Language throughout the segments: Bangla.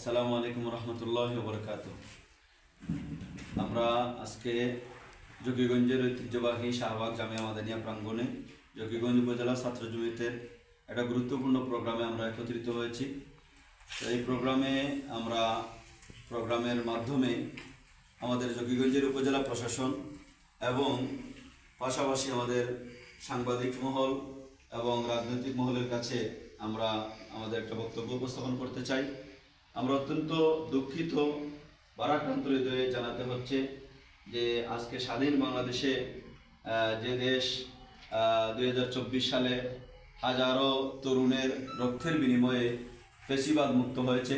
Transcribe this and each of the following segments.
আসসালামু আলাইকুম রহমতুল্লাহ বরকাত আমরা আজকে যোগীগঞ্জের ঐতিহ্যবাহী শাহবাগ জামিয়া মাদানিয়া প্রাঙ্গণে জকিগঞ্জ উপজেলা ছাত্র জমিতের একটা গুরুত্বপূর্ণ প্রোগ্রামে আমরা একত্রিত হয়েছি। এই প্রোগ্রামে আমরা, প্রোগ্রামের মাধ্যমে আমাদের যোগীগঞ্জের উপজেলা প্রশাসন এবং পাশাপাশি আমাদের সাংবাদিক মহল এবং রাজনৈতিক মহলের কাছে আমরা আমাদের একটা বক্তব্য উপস্থাপন করতে চাই। আমরা অত্যন্ত দুঃখিত বারাক্রান্ত হৃদয়ে জানাতে হচ্ছে যে আজকে স্বাধীন বাংলাদেশে যে দেশ দুই হাজার চব্বিশ সালে হাজারো তরুণের রক্তের বিনিময়ে ফেসিবাদ মুক্ত হয়েছে,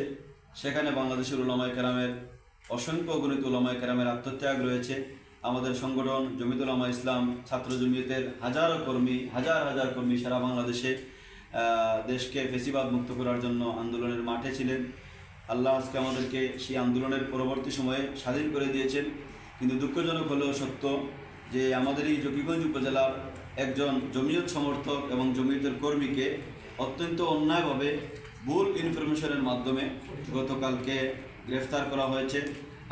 সেখানে বাংলাদেশের উলামায় কেরামের, অসংখ্য গণিত উলামায় কেরামের আত্মত্যাগ রয়েছে। আমাদের সংগঠন জমিতুল আমা ইসলাম ছাত্র জমিয়তের হাজারো কর্মী, হাজার হাজার কর্মী সারা বাংলাদেশে দেশকে ফেসিবাদ মুক্ত করার জন্য আন্দোলনের মাঠে ছিলেন। আল্লাহ আজকে আমাদেরকে সেই আন্দোলনের পরবর্তী সময়ে স্বাধীন করে দিয়েছেন। কিন্তু দুঃখজনক হলেও সত্য যে আমাদের এই জকিগঞ্জ উপজেলার একজন জমিয়ত সমর্থক এবং জমিয়তের কর্মীকে অত্যন্ত অন্যায়ভাবে ভুল ইনফরমেশনের মাধ্যমে গতকালকে গ্রেফতার করা হয়েছে।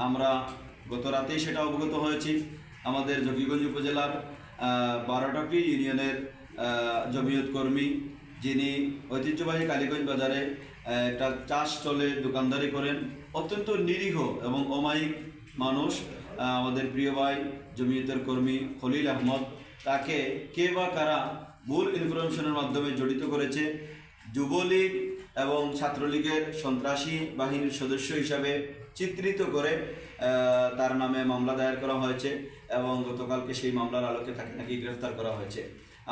আমরা গত রাতেই সেটা অবগত হয়েছি। আমাদের জকিগঞ্জ উপজেলার বারোটাকি ইউনিয়নের জমিয়ত কর্মী যিনি ঐতিহ্যবাহী কালীগঞ্জ বাজারে একটা চাষ চলে, দোকানদারি করেন। অত্যন্ত নিরীহ এবং অমায়িক মানুষ আমাদের প্রিয় ভাই, জমিয়তের কর্মী খলিল আহমদ, তাকে কে বা কারা ভুল ইনফরমেশনের মাধ্যমে জড়িত করেছে, যুবলীগ এবং ছাত্রলীগের সন্ত্রাসী বাহিনীর সদস্য হিসাবে চিত্রিত করে তার নামে মামলা দায়ের করা হয়েছে এবং গতকালকে সেই মামলার আলোকে তাকে নাকি গ্রেফতার করা হয়েছে।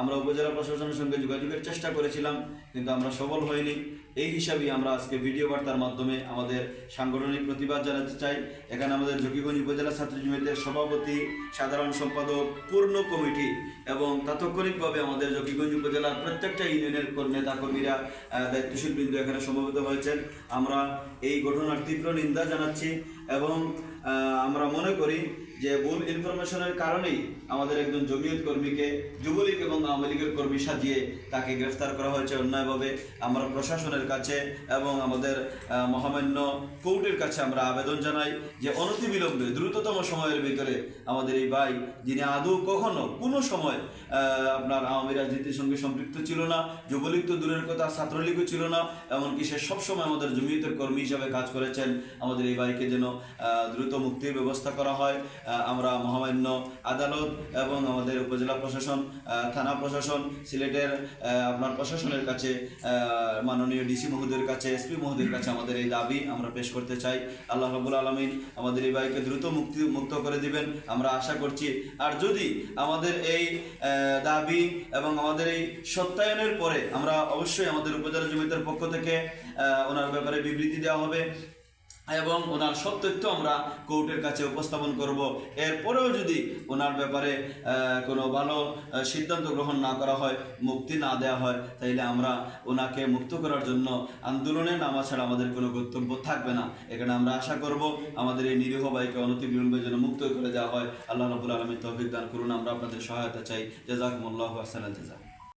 আমরা উপজেলা প্রশাসনের সঙ্গে যোগাযোগের চেষ্টা করেছিলাম, কিন্তু আমরা সফল হইনি। এই হিসাবেই আমরা আজকে ভিডিও বার্তার মাধ্যমে আমাদের সাংগঠনিক প্রতিবাদ জানাতে চাই। এখানে আমাদের জকিগঞ্জ উপজেলা ছাত্র জমিয়তের সভাপতি, সাধারণ সম্পাদক, পূর্ণ কমিটি এবং তাৎক্ষণিকভাবে আমাদের জকিগঞ্জ উপজেলার প্রত্যেকটা ইউনিয়নের নেতা কর্মীরা দায়িত্বশীল বিন্দু এখানে সমবেত হয়েছেন। আমরা এই ঘটনার তীব্র নিন্দা জানাচ্ছি। এবং আমরা মনে করি যে ভুল ইনফরমেশনের কারণেই আমাদের একজন জমিয়ত কর্মীকে যুবলীগ এবং আওয়ামী লীগের কর্মী সাজিয়ে তাকে গ্রেফতার করা হয়েছে অন্যায়ভাবে। আমরা প্রশাসনের কাছে এবং আমাদের মহামান্য কোর্টের কাছে আমরা আবেদন জানাই যে অনতিবিলম্বে, দ্রুততম সময়ের ভিতরে আমাদের এই ভাই, যিনি আদৌ কখনো, কোনো সময় আপনার আওয়ামী রাজনীতির সঙ্গে সম্পৃক্ত ছিল না, যুবলীগ তো দূরের কথা, ছাত্রলীগও ছিল না, এমনকি সে সবসময় আমাদের জমিয়তের কর্মী হিসাবে কাজ করেছেন। আমাদের এই ভাইকে যেন দ্রুত মুক্তির ব্যবস্থা করা হয়। আমরা মহামান্য আদালত এবং আমাদের উপজেলা প্রশাসন থানা প্রশাসন, সিলেটের আপনার প্রশাসনের কাছে মাননীয় ডিসি মহোদয়ের কাছে, এসপি মহোদয়ের কাছে আমাদের এই দাবি আমরা পেশ করতে চাই। আল্লাহ রাবুল আলমিন আমাদের এই ভাইকে দ্রুত মুক্তি, মুক্ত করে দিবেন। আমরা আশা করছি, আর যদি আমাদের এই দাবি এবং আমাদের এই সত্যায়নের পরে আমরা অবশ্যই আমাদের উপজেলা জমিতের পক্ষ থেকে ওনার ব্যাপারে বিবৃতি দেওয়া হবে। এবং ওনার সব তথ্য আমরা কোর্টের কাছে উপস্থাপন করব। এরপরেও যদি ওনার ব্যাপারে কোনো ভালো সিদ্ধান্ত গ্রহণ না করা হয়, মুক্তি না দেওয়া হয়, তাইলে আমরা ওনাকে মুক্ত করার জন্য আন্দোলনে নামা ছাড়া আমাদের কোনো কর্তব্য থাকবে না। এখানে আমরা আশা করব আমাদের এই নিরীহ ভাইকে অনতি বিলম্বের জন্য মুক্ত করে দেওয়া হয়। আল্লাহ রবুল আলমী তৌফিক করুন। আমরা আপনাদের সহায়তা চাই। জাজাকুমুল্লাহ আসাল জাজা